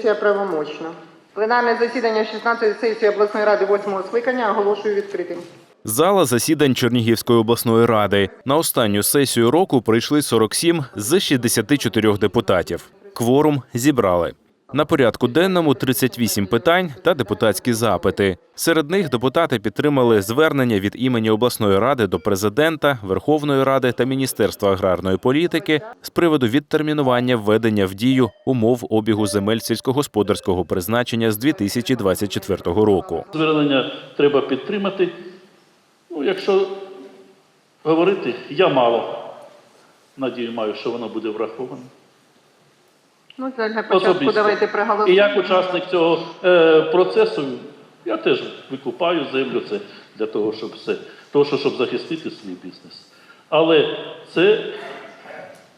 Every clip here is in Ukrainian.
Сесія правомочна. Пленарне засідання 16-ї сесії обласної ради 8-го скликання оголошую відкритим. Зала засідань Чернігівської обласної ради. На останню сесію року прийшли 47 з 64 депутатів. Кворум зібрали. На порядку денному 38 питань та депутатські запити. Серед них депутати підтримали звернення від імені обласної ради до президента, Верховної Ради та Міністерства аграрної політики з приводу відтермінування введення в дію умов обігу земель сільськогосподарського призначення з 2024 року. Звернення треба підтримати. Ну, якщо говорити, я мало. Надію маю, що воно буде враховано. Ну, для початку Особисто. давайте І як учасник цього е, процесу, я теж викупаю землю це для того, щоб все, того, що, щоб захистити свій бізнес. Але це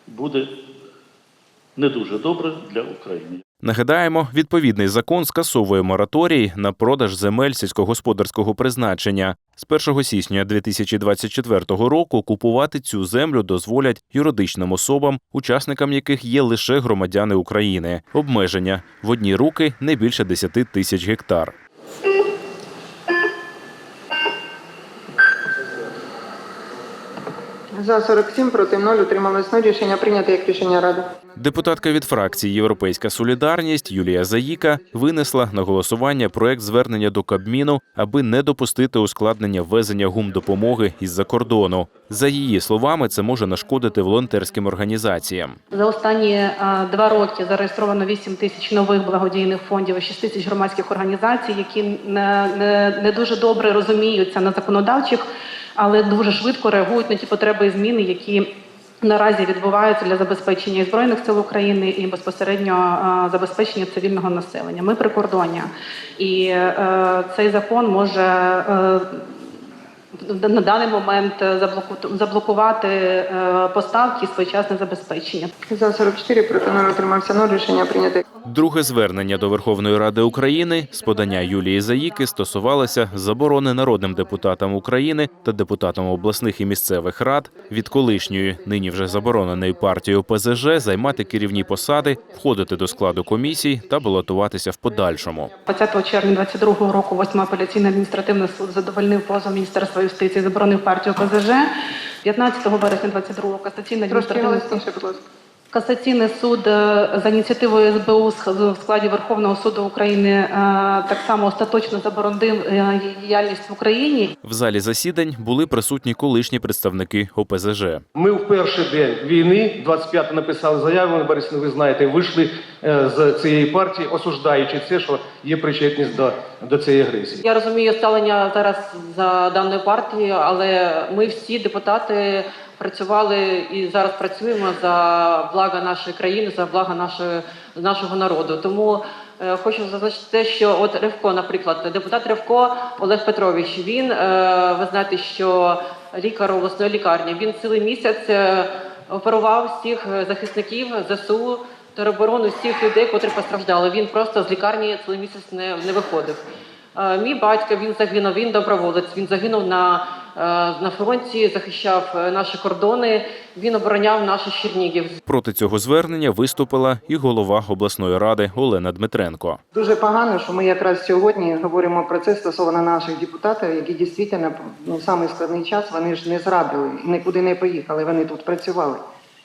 буде не дуже добре для України. Нагадаємо, відповідний закон скасовує мораторій на продаж земель сільськогосподарського призначення. З 1 січня 2024 року купувати цю землю дозволять юридичним особам, учасникам яких є лише громадяни України. Обмеження в одні руки не більше 10 тисяч гектар. За 47, проти 0, утрималось 0. Рішення прийнято як рішення ради. Депутатка від фракції Європейська Солідарність Юлія Заїка винесла на голосування проект звернення до Кабміну, аби не допустити ускладнення ввезення гумдопомоги із-за кордону. За її словами, це може нашкодити волонтерським організаціям. За останні е, два роки зареєстровано 8 тисяч нових благодійних фондів і 6 тисяч громадських організацій, які не, не, не дуже добре розуміються на законодавчих, але дуже швидко реагують на ті потреби і зміни, які наразі відбуваються для забезпечення збройних сил України і безпосередньо е, забезпечення цивільного населення. Ми прикордоння, і е, цей закон може. е, на даний момент е, заблокувати е, поставки і своєчасне забезпечення. За 44, проти 0, утримався 0. Рішення прийнято. Друге звернення до Верховної Ради України з подання Юлії Заїки стосувалося заборони народним депутатам України та депутатам обласних і місцевих рад від колишньої, нині вже забороненої партією ПЗЖ займати керівні посади, входити до складу комісій та балотуватися в подальшому. 20 червня 2022 року 8 апеляційний адміністративний суд задовольнив позов Міністерства юстиції, заборонив партію ПЗЖ. 15 вересня 2022 касаційний Трошки адміністративний суд голосніше, будь ласка. Касаційний суд е, за ініціативою СБУ з- в складі Верховного суду України е, так само остаточно заборонив е, діяльність в Україні. В залі засідань були присутні колишні представники ОПЗЖ. Ми в перший день війни, 25 написали заяву, на Борисі, ви знаєте, вийшли з цієї партії, осуждаючи це, що є причетність до, до цієї агресії. Я розумію ставлення зараз за даною партією, але ми всі депутати працювали і зараз працюємо за благо нашої країни, за благо нашої нашого народу. Тому е, хочу зазначити що от Ревко, наприклад, депутат Ревко Олег Петрович, він е, ви знаєте, що лікар обласної лікарні, він цілий місяць е, оперував всіх е, захисників ЗСУ тероборону всіх людей, котрі постраждали. Він просто з лікарні цілий місяць не, не виходив. Е, Мій батько він загинув, він доброволець. Він загинув на, на фронті, захищав е, наші кордони. Він обороняв наших Чернігів. Проти цього звернення виступила і голова обласної ради Олена Дмитренко. Дуже погано, що ми якраз сьогодні говоримо про це стосовно наших депутатів, які дійсно ну, в самий складний час вони ж не зрадили, нікуди не поїхали, вони тут працювали.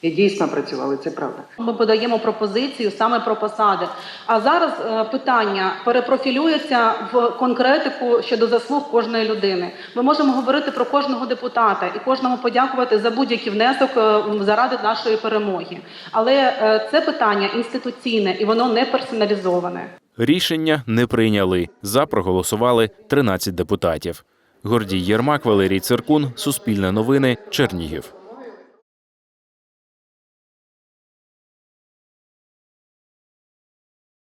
І дійсно працювали, це правда. Ми подаємо пропозицію саме про посади. А зараз е, питання перепрофілюється в конкретику щодо заслуг кожної людини. Ми можемо говорити про кожного депутата і кожному подякувати за будь-який внесок е, заради нашої перемоги. Але е, це питання інституційне і воно не персоналізоване. Рішення не прийняли. За проголосували 13 депутатів. Гордій Єрмак, Валерій Циркун, Суспільне новини, Чернігів.